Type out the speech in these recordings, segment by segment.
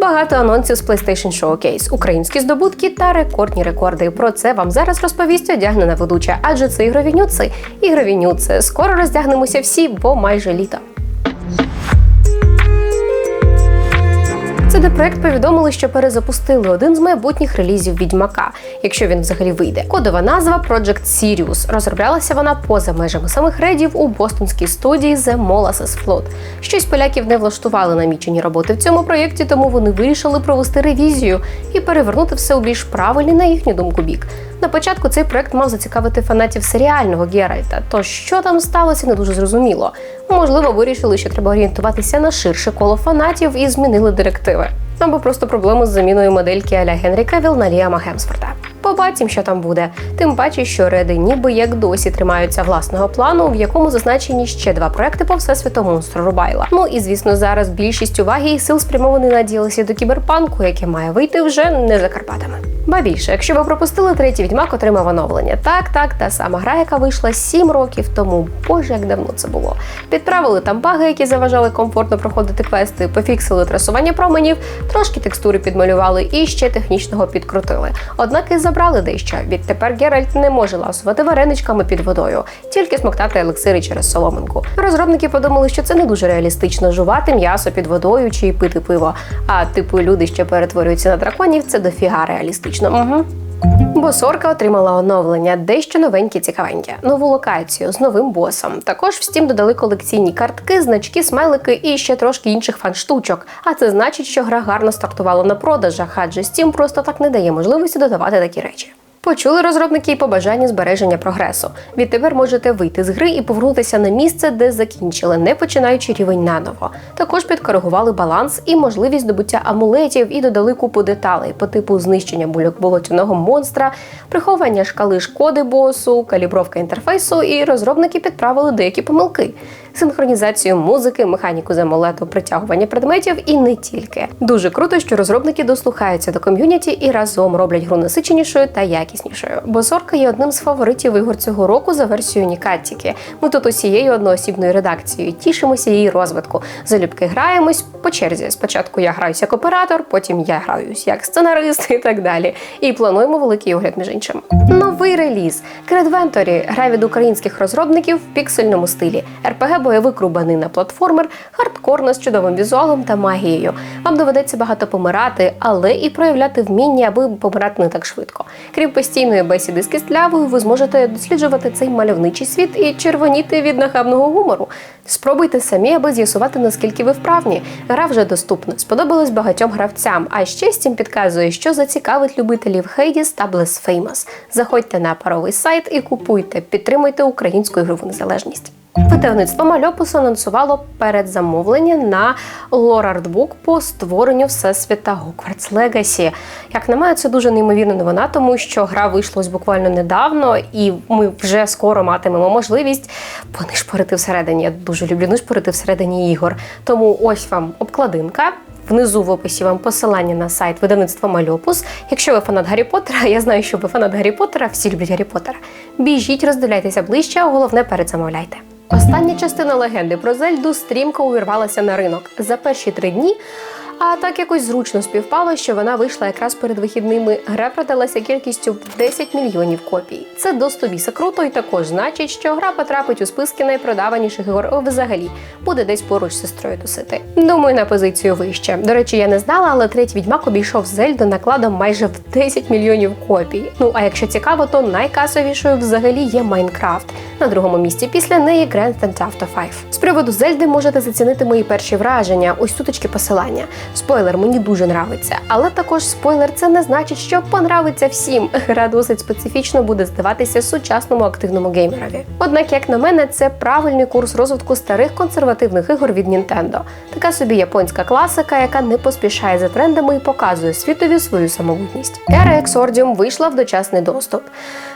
Багато анонсів з PlayStation Showcase, українські здобутки та рекордні рекорди. Про це вам зараз розповість одягнена ведуча, адже це ігрові нюци. Ігрові нюци. Скоро роздягнемося всі, бо майже літо. CD Projekt повідомили, що перезапустили один з майбутніх релізів Відьмака, якщо він взагалі вийде. Кодова назва Project Sirius. Розроблялася вона поза межами самих редів у бостонській студії The Molasses Flood. Щось поляків не влаштували намічені роботи в цьому проєкті, тому вони вирішили провести ревізію і перевернути все у більш правильний, на їхню думку, бік. На початку цей проект мав зацікавити фанатів серіального Геральта. То що там сталося, не дуже зрозуміло. Можливо, вирішили, що треба орієнтуватися на ширше коло фанатів і змінили директиви. Або просто проблему з заміною модельки Аля Генрі Кевіл на Ліама Гемсфорта. Побачимо, що там буде. Тим паче, що реди ніби як досі тримаються власного плану, в якому зазначені ще два проекти по всесвіту монстру Рубайла. Ну і звісно, зараз більшість уваги і сил спрямований на DLC до кіберпанку, яке має вийти вже не за Карпатами. Ба більше, якщо ви пропустили третій відьмак, отримав оновлення. Так, так, та сама гра, яка вийшла 7 років тому. Боже, як давно це було. Підправили там баги, які заважали комфортно проходити квести, пофіксили трасування променів, трошки текстури підмалювали і ще технічного підкрутили. Однак і забрали дещо. Відтепер Геральт не може ласувати вареничками під водою, тільки смоктати елексири через соломинку. Розробники подумали, що це не дуже реалістично жувати м'ясо під водою чи пити пиво. А типу люди, що перетворюються на драконів, це дофіга реалістично. Угу. Бо Сорка отримала оновлення, дещо новеньке цікавеньке, нову локацію з новим босом. Також в Steam додали колекційні картки, значки, смайлики і ще трошки інших фан-штучок. А це значить, що гра гарно стартувала на продажах, адже Steam просто так не дає можливості додавати такі речі. Почули розробники і побажання збереження прогресу. Відтепер можете вийти з гри і повернутися на місце, де закінчили, не починаючи рівень наново. Також підкоригували баланс і можливість здобуття амулетів і додали купу деталей по типу знищення бульок болотяного монстра, приховання шкали шкоди босу, калібровка інтерфейсу, і розробники підправили деякі помилки. Синхронізацію музики, механіку з амулету, притягування предметів і не тільки. Дуже круто, що розробники дослухаються до ком'юніті і разом роблять гру насиченішою та якіснішою. Бо Зорка є одним з фаворитів ігор цього року за версією Нікаттіки. Ми тут усією одноосібною редакцією тішимося її розвитку. Залюбки граємось по черзі. Спочатку я граюся як оператор, потім я граюсь як сценарист і так далі. І плануємо великий огляд між іншим. Новий реліз Кредвенторі гра від українських розробників в піксельному стилі. РПГ бойовик рубанина платформер, хардкорно з чудовим візуалом та магією. Вам доведеться багато помирати, але і проявляти вміння, аби помирати не так швидко. Крім постійної бесіди з кистлявою, ви зможете досліджувати цей мальовничий світ і червоніти від нахабного гумору. Спробуйте самі, аби з'ясувати, наскільки ви вправні. Гра вже доступна, сподобалась багатьом гравцям. А ще Steam підказує, що зацікавить любителів Hades та Blasphemous. Заходьте на паровий сайт і купуйте, підтримуйте українську ігрову незалежність. Видавництво Мальопус анонсувало передзамовлення на лор-артбук по створенню всесвіта Hogwarts Legacy. Як на мене, це дуже неймовірна новина, тому що гра вийшла ось буквально недавно, і ми вже скоро матимемо можливість понишпорити всередині. Я дуже люблю нишпорити всередині ігор. Тому ось вам обкладинка. Внизу в описі вам посилання на сайт видавництва Мальопус. Якщо ви фанат Гаррі Поттера, я знаю, що ви фанат Гаррі Поттера, всі люблять Гаррі Поттера. Біжіть, роздивляйтеся ближче, а головне передзамовляйте. Остання частина легенди про Зельду стрімко увірвалася на ринок за перші три дні. А так якось зручно співпало, що вона вийшла якраз перед вихідними. Гра продалася кількістю в 10 мільйонів копій. Це до 100 біса круто, і також значить, що гра потрапить у списки найпродаваніших ігор взагалі. Буде десь поруч з сестрою тусити. Думаю, на позицію вище. До речі, я не знала, але третій відьмак обійшов Зельду накладом майже в 10 мільйонів копій. Ну а якщо цікаво, то найкасовішою взагалі є Майнкрафт. На другому місці після неї Grand Theft Auto 5. З приводу Зельди можете зацінити мої перші враження. Ось туточки посилання. Спойлер мені дуже нравиться, але також спойлер це не значить, що понравиться всім. Гра досить специфічно буде здаватися сучасному активному геймерові. Однак, як на мене, це правильний курс розвитку старих консервативних ігор від Nintendo. Така собі японська класика, яка не поспішає за трендами і показує світові свою самобутність. Era Exordium вийшла в дочасний доступ.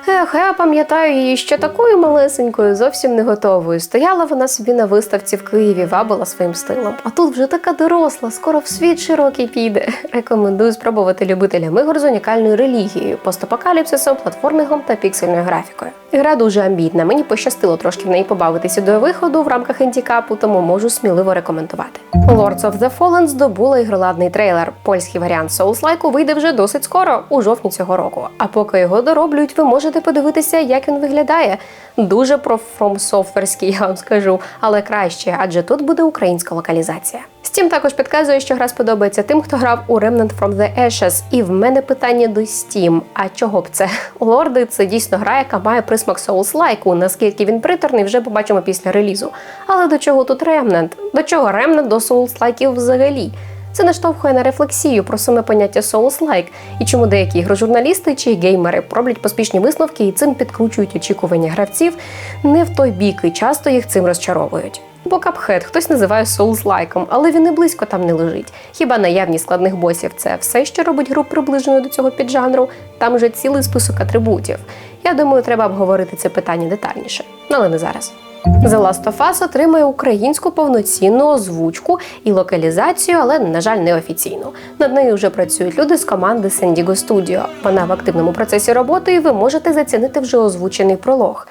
Ех, я пам'ятаю її ще такою малесенькою, зовсім не готовою. Стояла вона собі на виставці в Києві, вабила своїм стилем. А тут вже така доросла, скоро в світ широкий піде. Рекомендую спробувати любителям ігор з унікальною релігією, постапокаліпсисом, платформингом та піксельною графікою. Гра дуже амбітна. Мені пощастило трошки в неї побавитися до виходу в рамках хендікапу, тому можу сміливо рекомендувати. Lords of the Fallen здобула ігроладний трейлер. Польський варіант Souls-like вийде вже досить скоро, у жовтні цього року. А поки його дороблюють, ви можете подивитися, як він виглядає. Дуже про From Softwareський, я вам скажу, але краще, адже тут буде українська локалізація. Steam також підказує, що гра сподобається тим, хто грав у Remnant from the Ashes. І в мене питання до Steam. А чого б це? Лорди це дійсно гра, яка має присмак Souls-like. Наскільки він приторний, вже побачимо після релізу. Але до чого тут Remnant? До чого Remnant до Souls-like взагалі? Це наштовхує на рефлексію про саме поняття Souls-like і чому деякі ігрожурналісти чи геймери роблять поспішні висновки і цим підкручують очікування гравців не в той бік і часто їх цим розчаровують. Бо Cuphead хтось називає Souls-лайком, але він і близько там не лежить. Хіба наявність складних босів це все, що робить гру приближеною до цього піджанру? Там же цілий список атрибутів. Я думаю, треба обговорити це питання детальніше, але не зараз. The Last of Us отримає українську повноцінну озвучку і локалізацію, але, на жаль, неофіційну. Над нею вже працюють люди з команди Sendigo Studio. Вона в активному процесі роботи, і ви можете зацінити вже озвучений пролог.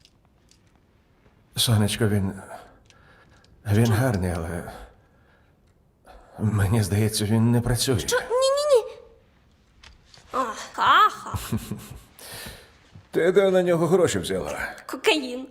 Сонечко, він. Він гарний, але. Мені здається, він не працює. Ні-ні-ні. А, каха. Ти де на нього гроші взяла? Кокаїн.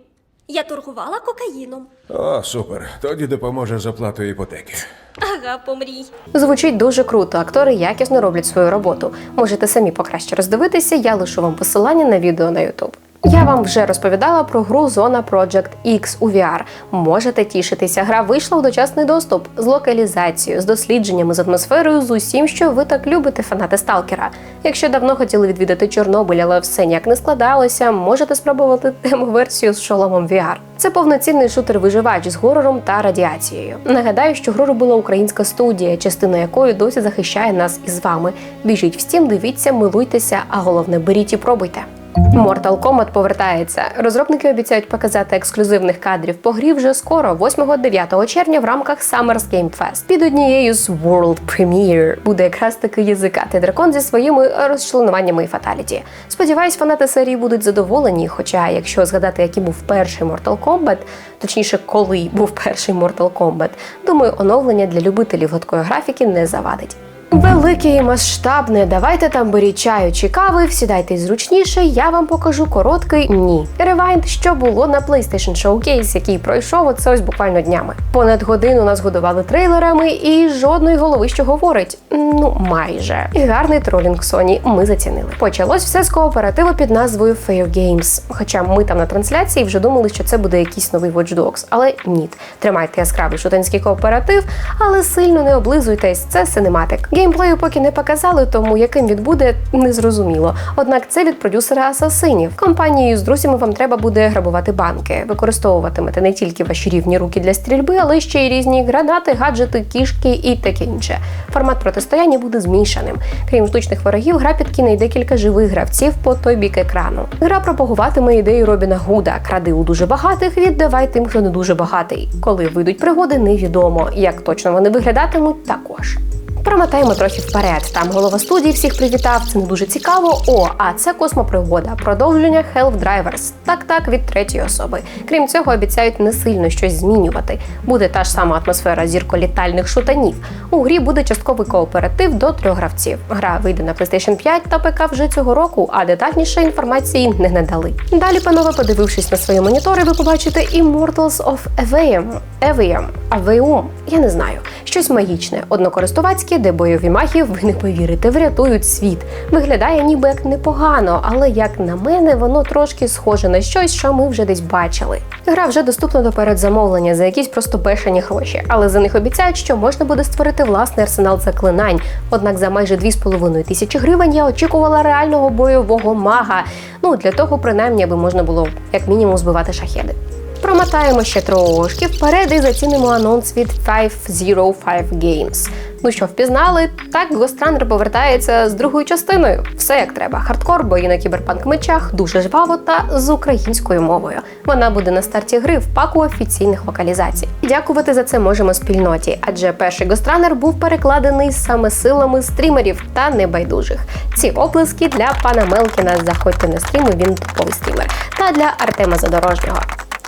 Я торгувала кокаїном. О, супер. Тоді допоможе з оплатою іпотеки. Ага, помрій. Звучить дуже круто. Актори якісно роблять свою роботу. Можете самі покраще роздивитися. Я лишу вам посилання на відео на YouTube. Я вам вже розповідала про гру Зона Project X у VR. Можете тішитися. Гра вийшла в дочасний доступ з локалізацією, з дослідженнями, з атмосферою, з усім, що ви так любите, фанати Сталкера. Якщо давно хотіли відвідати Чорнобиль, але все ніяк не складалося, можете спробувати демо-версію з шоломом VR. Це повноцінний шутер-виживач з горором та радіацією. Нагадаю, що гру робила українська студія, частина якої досі захищає нас із вами. Біжіть в Steam, дивіться, милуйтеся, а головне беріть і пробуйте. Mortal Kombat повертається. Розробники обіцяють показати ексклюзивних кадрів по грі вже скоро, 8-9 червня, в рамках Summers Game Fest. Під однією з World Premiere буде якраз таки язикатий дракон зі своїми розчленуваннями і фаталіті. Сподіваюсь, фанати серії будуть задоволені. Хоча, якщо згадати, який був перший Mortal Kombat, точніше, коли був перший Mortal Kombat, думаю, оновлення для любителів гладкої графіки не завадить. Велике і масштабне, давайте там беріть чаю чи кави, сідайте зручніше, я вам покажу короткий ні. Ревайнд, що було на PlayStation Showcase, який пройшов оце ось буквально днями. Понад годину нас годували трейлерами і жодної голови, що говорить. Ну, майже. І гарний тролінг Sony ми зацінили. Почалось все з кооперативу під назвою Fair Games. Хоча ми там на трансляції вже думали, що це буде якийсь новий Watch Dogs, але ні. Тримайте яскравий шутанський кооператив, але сильно не облизуйтесь, це синематик. Геймплею поки не показали, тому яким він буде, незрозуміло. Однак це від продюсера асасинів. Компанією з друзями вам треба буде грабувати банки. Використовуватимете не тільки ваші рівні руки для стрільби, але ще й різні гранати, гаджети, кішки і таке інше. Формат протистояння буде змішаним. Крім штучних ворогів, гра підкине й декілька живих гравців по той бік екрану. Гра пропагуватиме ідею Робіна Гуда: кради у дуже багатих, віддавай тим, хто не дуже багатий. Коли вийдуть пригоди, невідомо. Як точно вони виглядатимуть, також. Промотаємо трохи вперед. Там голова студії всіх привітав. Це не дуже цікаво. О, а це космопригода. Продовження Help Drivers. Так, так, від третьої особи. Крім цього, обіцяють не сильно щось змінювати. Буде та ж сама атмосфера зірколітальних шутанів. У грі буде частковий кооператив до трьох гравців. Гра вийде на PlayStation 5 та ПК вже цього року, а детальніше інформації не надали. Далі, панове, подивившись на свої монітори, ви побачите Immortals of Aveum. Aveum. Aveum. Я не знаю. Щось магічне, однокористувацьке, де бойові магії, ви не повірите, врятують світ. Виглядає ніби як непогано, але як на мене, воно трошки схоже на щось, що ми вже десь бачили. Гра вже доступна до передзамовлення за якісь просто бешені гроші, але за них обіцяють, що можна буде створити власний арсенал заклинань. Однак за майже 2,5 тисячі гривень я очікувала реального бойового мага. Ну для того, принаймні, аби можна було як мінімум збивати шахеди. Промотаємо ще трошки вперед і зацінимо анонс від 505 Games. Ну що, впізнали? Так, Гостранер повертається з другою частиною. Все як треба. Хардкор, бої на кіберпанк мечах, дуже жваво та з українською мовою. Вона буде на старті гри в паку офіційних локалізацій. Дякувати за це можемо спільноті, адже перший Гостранер був перекладений саме силами стрімерів та небайдужих. Ці оплески для пана Мелкіна. Заходьте на стрім, він топовий стрімер. Та для Артема Задорожнього.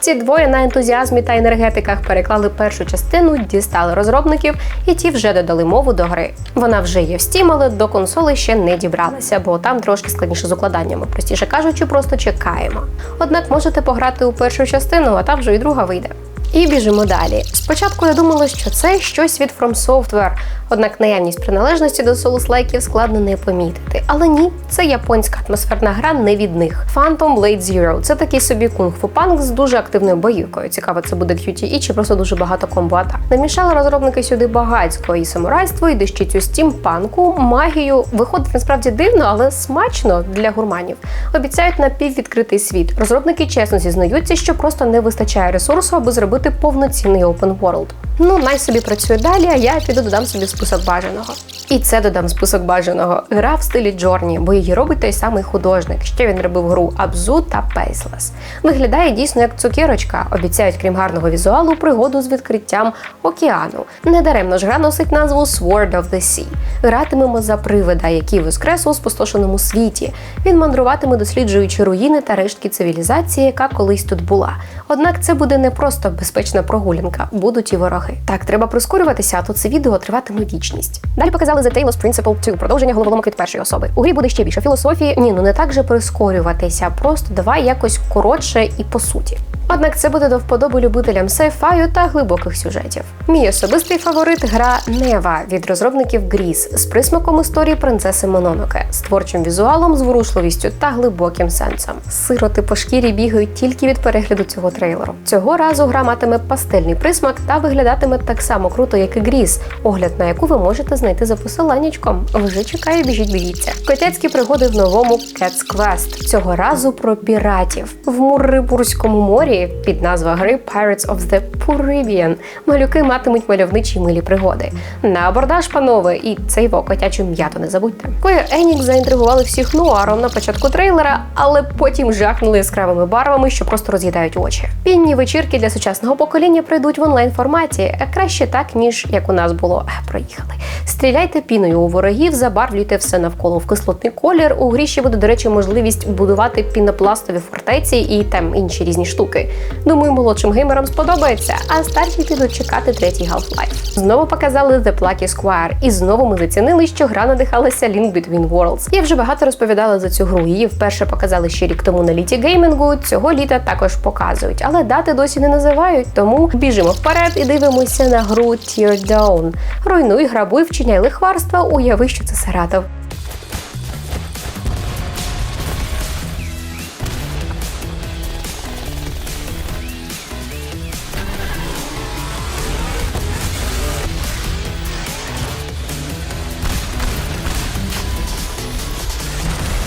Ці двоє на ентузіазмі та енергетиках переклали першу частину, дістали розробників, і ті вже додали мову до гри. Вона вже є в Steam, але до консоли ще не дібралася, бо там трошки складніше з укладаннями. Простіше кажучи, просто чекаємо. Однак можете пограти у першу частину, а там вже і друга вийде. І біжимо далі. Спочатку я думала, що це щось від From Software, однак наявність приналежності до Souls-лайків складно не помітити. Але ні, це японська атмосферна гра не від них. Phantom Blade Zero – це такий собі кунг-фу панк з дуже активною боївкою. Цікаво, це буде QTE чи просто дуже багато комбо-атак. Намішали розробники сюди багатського і самурайство, і дещицю стімпанку, магію. Виходить насправді дивно, але смачно для гурманів. Обіцяють напіввідкритий світ. Розробники чесно зізнаються, що просто не вистачає ресурсу, аби зробити повноцінний open world. Ну, най собі працює далі, а я піду додам собі список бажаного. І це додам список бажаного. Гра в стилі Джорні, бо її робить той самий художник. Ще він робив гру Абзу та Пейслес. Виглядає дійсно як цукерочка. Обіцяють, крім гарного візуалу, пригоду з відкриттям океану. Недаремно ж гра носить назву Sword of the Sea. Гратимемо за привида, який воскрес у спустошеному світі. Він мандруватиме, досліджуючи руїни та рештки цивілізації, яка колись тут була. Однак це буде не просто безпечна прогулянка, будуть і вороги. Так, треба прискорюватися, а то це відео триватиме вічність. Далі показали The Talos Principle 2, продовження головоломок від першої особи. У грі буде ще більше філософії. Ні, ну не так же прискорюватися, просто давай якось коротше і по суті. Однак це буде до вподоби любителям сайфаю та глибоких сюжетів. Мій особистий фаворит гра Нева від розробників Гріз з присмаком історії принцеси Мононоке, з творчим візуалом, зворушливістю та глибоким сенсом. Сироти по шкірі бігають тільки від перегляду цього трейлеру. Цього разу гра матиме пастельний присмак та виглядатиме так само круто, як і Гріз, огляд на яку ви можете знайти за посиланнячком. Вже чекаю, біжіть, дивіться. Котяцькі пригоди в новому Cat's Quest. Цього разу про піратів в Муррипурському морі під назва гри Pirates of the Caribbean малюки матимуть мальовничі милі пригоди. На абордаж, панове, і цей котячу м'яту не забудьте. Square Enix заінтригували всіх нуаром на початку трейлера, але потім жахнули яскравими барвами, що просто роз'їдають очі. Пінні вечірки для сучасного покоління прийдуть в онлайн форматі, краще так, ніж як у нас було. Проїхали. Стріляйте піною у ворогів, забарвлюйте все навколо в кислотний колір. У грі ще буде, до речі, можливість будувати пінопластові фортеці і там інші різні штуки. Думаю, молодшим геймерам сподобається, а старші підуть чекати третій Half-Life. Знову показали The Plucky Squire, і знову ми зацінили, що гра надихалася Link Between Worlds. Я вже багато розповідала за цю гру. Її вперше показали ще рік тому на літі геймінгу. Цього літа також показують, але дати досі не називають. Тому біжимо вперед і дивимося на гру Teardown. Руйнуй, грабуй, вчиняй лихварства, уяви, що це Саратов.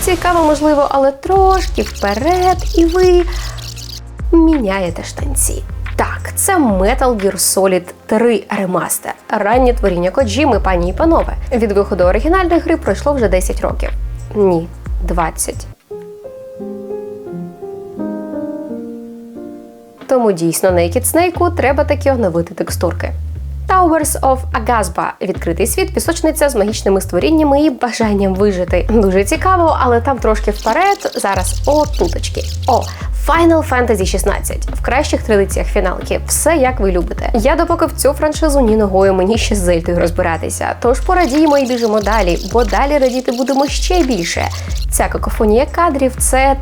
Цікаво, можливо, але трошки вперед, і ви міняєте штанці. Так, це Metal Gear Solid 3 ремастер, Раннє творіння Коджіми, пані і панове. Від виходу оригінальної гри пройшло вже 10 років. Ні, 20. Тому дійсно Naked Snake треба таки оновити текстурки. Towers of Agazba – відкритий світ, пісочниця з магічними створіннями і бажанням вижити. Дуже цікаво, але там трошки вперед. Зараз отуточки. О, Final Fantasy 16 в кращих традиціях фіналки. Все як ви любите. Я допоки в цю франшизу ні ногою мені ще з Зельтою розбиратися. Тож порадіємо і біжимо далі, бо далі радіти будемо ще більше. Ця какофонія кадрів це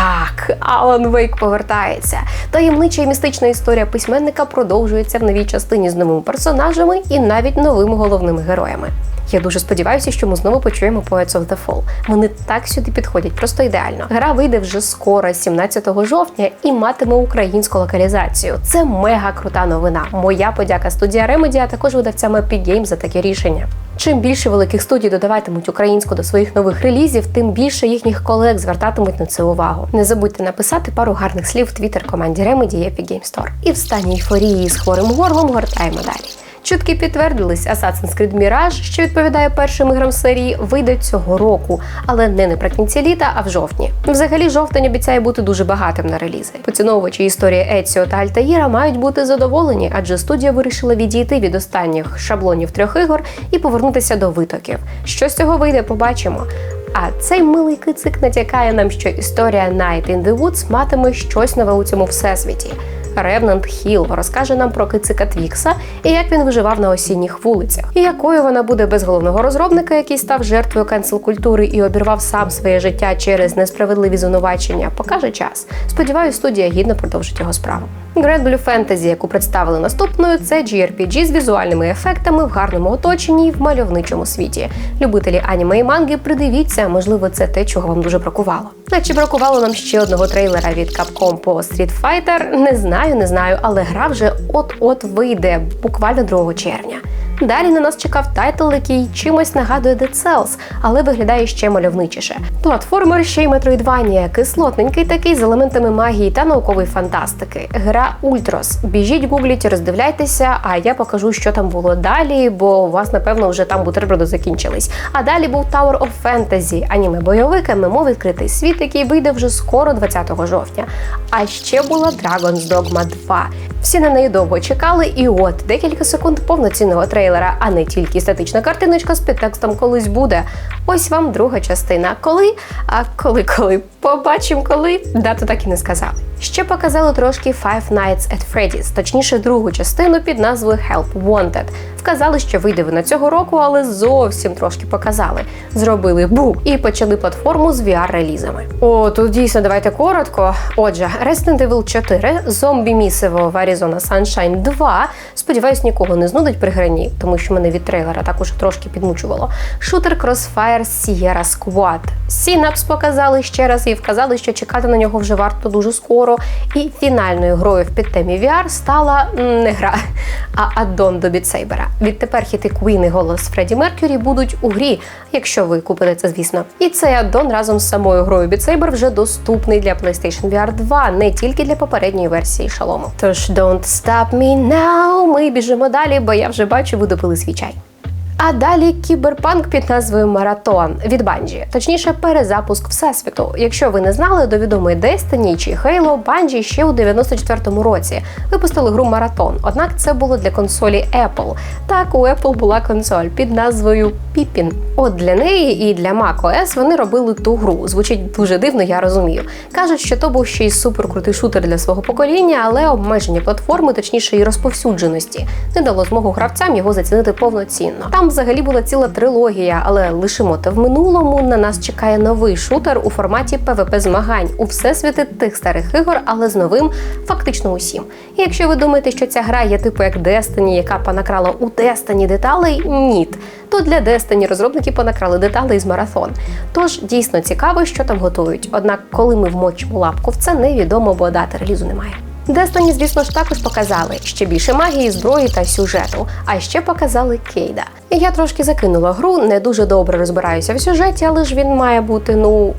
так, Алан Вейк повертається. Таємнича і містична історія письменника продовжується в новій частині з новими персонажами і навіть новими головними героями. Я дуже сподіваюся, що ми знову почуємо Poets of the Fall. Вони так сюди підходять, просто ідеально. Гра вийде вже скоро, 17 жовтня, і матиме українську локалізацію. Це мега крута новина. Моя подяка студія Remedy, а також видавцям Epic Games за таке рішення. Чим більше великих студій додаватимуть українську до своїх нових релізів, тим більше їхніх колег звертатимуть на це увагу. Не забудьте написати пару гарних слів в твіттер команді Remedy і Epic Games Store. І в стані ейфорії з хворим горлом гортаємо далі. Чутки підтвердились, Assassin's Creed Mirage, що відповідає першим іграм серії, вийде цього року, але не наприкінці літа, а в жовтні. Взагалі, жовтень обіцяє бути дуже багатим на релізи. Поціновувачі історії Еціо та Альтаїра мають бути задоволені, адже студія вирішила відійти від останніх шаблонів трьох ігор і повернутися до витоків. Що з цього вийде, побачимо. А цей милий кицик натякає нам, що історія Night in the Woods матиме щось нове у цьому всесвіті. Ревнант Хіл розкаже нам про кицика Твікса і як він виживав на осінніх вулицях, і якою вона буде без головного розробника, який став жертвою кенсел культури і обірвав сам своє життя через несправедливі звинувачення, покаже час. Сподіваюсь, студія гідно продовжить його справу. Great Blue Fantasy, яку представили наступною, це JRPG з візуальними ефектами в гарному оточенні і в мальовничому світі. Любителі аніме і манги, придивіться, можливо, це те, чого вам дуже бракувало. Наче бракувало нам ще одного трейлера від Capcom по Street Fighter. Не знаю, не знаю, але гра вже от-от вийде, буквально 2 червня. Далі на нас чекав тайтл, який чимось нагадує Dead Cells, але виглядає ще мальовничіше. Платформер ще й Metroidvania, кислотненький такий з елементами магії та наукової фантастики. Гра Ультрос. Біжіть, гугліть, роздивляйтеся, а я покажу, що там було далі, бо у вас, напевно, вже там бутерброди закінчились. А далі був Tower of Fantasy, аніме бойовик, ММО відкритий світ, який вийде вже скоро, 20 жовтня. А ще була Dragon's Dogma 2. Всі на неї довго чекали, і от декілька секунд повноцінного трейлера, а не тільки статична картиночка з підтекстом колись буде. Ось вам друга частина. Коли? А коли коли? Побачимо коли. Дату так і не сказали. Ще показали трошки Five Nights at Freddy's, точніше другу частину під назвою Help Wanted. Вказали, що вийде вона цього року, але зовсім трошки показали. Зробили бу і почали платформу з VR-релізами. О, тут дійсно давайте коротко. Отже, Resident Evil 4, зомбі місиво в Arizona Sunshine 2. Сподіваюсь, нікого не знудить при грані, тому що мене від трейлера також трошки підмучувало. Шутер Crossfire Sierra Squad. Synapse показали ще раз і вказали, що чекати на нього вже варто дуже скоро. І фінальною грою в підтемі VR стала не гра, а аддон до Saber. Відтепер хіти Queen і голос Фредді Меркюрі будуть у грі, якщо ви купите це, звісно. І цей аддон разом з самою грою Saber вже доступний для PlayStation VR 2, не тільки для попередньої версії шалому. Тож don't stop me now, Ми біжимо далі, бо я вже бачу, ви допили свій чай. А далі кіберпанк під назвою Маратон від Bungie, точніше, перезапуск всесвіту. Якщо ви не знали, до відомої Destiny чи Halo Bungie ще у 94-му році випустили гру Маратон. Однак це було для консолі Apple. Так, у Apple була консоль під назвою Pippin. От для неї і для macOS вони робили ту гру. Звучить дуже дивно, я розумію. Кажуть, що то був ще й суперкрутий шутер для свого покоління, але обмеження платформи, точніше і розповсюдженості, не дало змогу гравцям його зацінити повноцінно. Там взагалі була ціла трилогія, але лишимо те в минулому. На нас чекає новий шутер у форматі PvP змагань у всесвіти тих старих ігор, але з новим фактично усім. І якщо ви думаєте, що ця гра є типу як Destiny, яка понакрала у Destiny деталей, ні. То для Destiny розробники понакрали деталей з марафон. Тож дійсно цікаво, що там готують. Однак, коли ми вмочимо лапку в це, невідомо, бо дати релізу немає. Destiny, звісно ж, також показали ще більше магії, зброї та сюжету. А ще показали Кейда. Я трошки закинула гру, не дуже добре розбираюся в сюжеті, але ж він має бути, ну.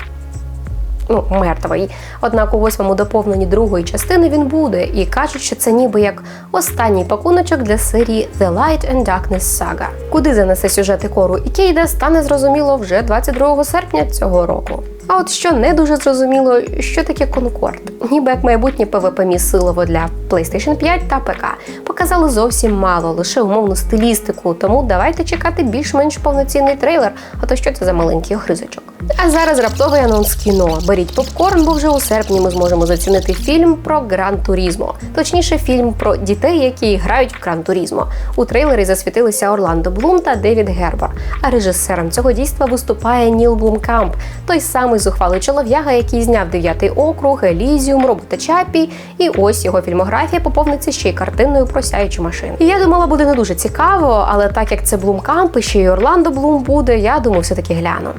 Ну, мертвий. Однак у восьмому доповненні другої частини він буде, і кажуть, що це ніби як останній пакуночок для серії The Light and Darkness Saga. Куди занесе сюжети кору і Кейда, стане зрозуміло вже 22 серпня цього року. А от що не дуже зрозуміло, що таке Конкорд, ніби як майбутнє ПВП місилово для PlayStation 5 та ПК. Показали зовсім мало, лише умовну стилістику. Тому давайте чекати більш-менш повноцінний трейлер. А то що це за маленький огризочок? А зараз раптовий анонс кіно. Беріть попкорн, бо вже у серпні ми зможемо зацінити фільм про Гран Турізмо. Точніше, фільм про дітей, які грають в Гран Турізмо. У трейлері засвітилися Орландо Блум та Девід Гербор. А режисером цього дійства виступає Ніл Блумкамп, той самий зухвалий чолов'яга, який зняв дев'ятий округ, Елізіум, робота Чапі. І ось його фільмографія поповниться ще й картиною про сяючу машину. Я думала, буде не дуже цікаво, але так як це Блумкамп і ще й Орландо Блум буде, я думаю, все-таки гляну.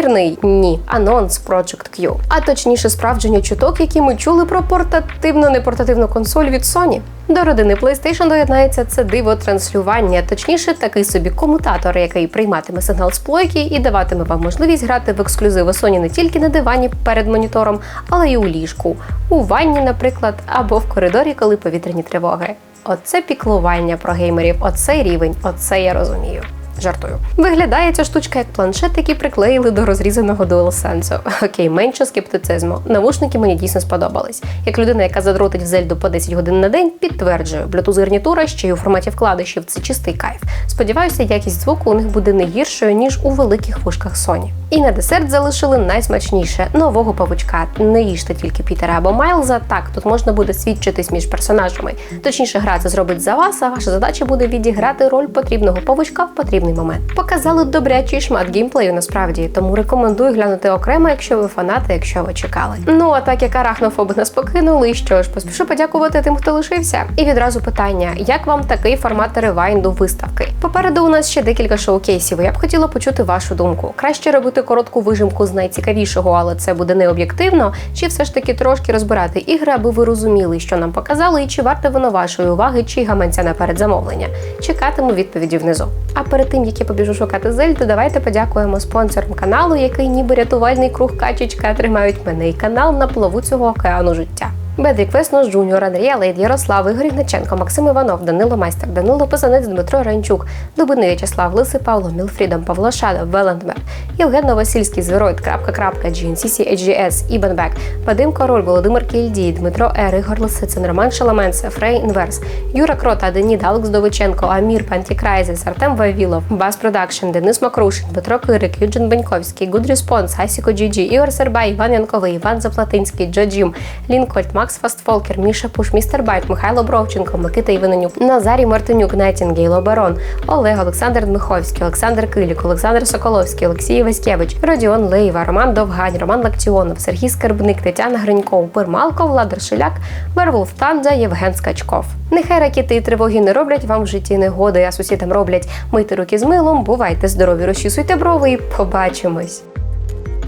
Неймовірний ні. Анонс Project Q. А точніше, справдження чуток, які ми чули про портативно-непортативну консоль від Sony. До родини PlayStation доєднається це диво транслювання, точніше, такий собі комутатор, який прийматиме сигнал з плойки і даватиме вам можливість грати в ексклюзиви Sony не тільки на дивані перед монітором, але й у ліжку, у ванні, наприклад, або в коридорі, коли повітряні тривоги. Оце піклування про геймерів, оцей рівень, оце я розумію. Жартую. Виглядає ця штучка як планшет, який приклеїли до розрізаного DualSense. Окей, менше скептицизму. Навушники мені дійсно сподобались. Як людина, яка задротить в Зельду по 10 годин на день, підтверджую, Bluetooth гарнітура ще й у форматі вкладишів це чистий кайф. Сподіваюся, якість звуку у них буде не гіршою ніж у великих вушках Sony. І на десерт залишили найсмачніше нового павучка. Не їжте тільки Пітера або Майлза. Так, тут можна буде свідчитись між персонажами. Точніше, гра це зробить за вас, а ваша задача буде відіграти роль потрібного павучка в потрібний момент. Показали добрячий шмат геймплею насправді, тому рекомендую глянути окремо, якщо ви фанати, якщо ви чекали. Ну а так як арахнофоби нас покинули, що ж, поспішу подякувати тим, хто лишився. І відразу питання: як вам такий формат ревайнду виставки? Попереду у нас ще декілька шоукейсів. і Я б хотіла почути вашу думку. Краще робити коротку вижимку з найцікавішого, але це буде не об'єктивно, чи все ж таки трошки розбирати ігри, аби ви розуміли, що нам показали, і чи варте воно вашої уваги, чи гаманця на передзамовлення. Чекатиму відповіді внизу. А перед тим як я побіжу шукати Зельду, давайте подякуємо спонсорам каналу, який ніби рятувальний круг качечка тримають мене і канал на плаву цього океану життя. Бедрік Веснос, Джуніор, Андрія Лейд, Ярослав, Ігор Ігначенко, Максим Іванов, Данило Майстер, Данило Писанець, Дмитро Ранчук, Дубини В'ячеслав, Лисий Павло, Мілфрідом, Павло Шадов, Велендмер, Євген Новосільський, Звіроїд, крапка, крапка, GNCC, HGS, Ібенбек, Вадим Король, Володимир Кільдій, Дмитро Ер, Ігор Лисицин, Роман Шаламенце, Фрей Інверс, Юра Крота, Денід, Алекс Довиченко, Амір, Пантікрайзес, Артем Вавілов, Бас Продакшн, Денис Макрушин, Дмитро Кирик, Юджин Беньковський, Good Response, Асіко Джіджі, Ігор Сербай, Іван Янковий, Іван Заплатинський, Джо Джім, Лінкольд, Макс Фастфолкер, Міша Пуш, Містер Байт, Михайло Бровченко, Микита Іваненюк, Назарій Мартинюк, Найтінгейл, Оборон, Олег, Олександр Дмиховський, Олександр Килік, Олександр Соколовський, Олексій Васькевич, Родіон Лейва, Роман Довгань, Роман Лактіонов, Сергій Скарбник, Тетяна Гриньков, Пермалко, Владар Шиляк, Вервулф Танза, Євген Скачков. Нехай ракети і тривоги не роблять вам в житті негоди, а сусідам роблять мити руки з милом, бувайте здорові, розчісуйте брови і побачимось.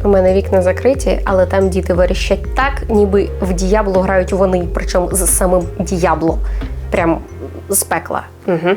У мене вікна закриті, але там діти верещать так, ніби в діябло грають вони, причому з самим діябло. Прям з пекла. Угу.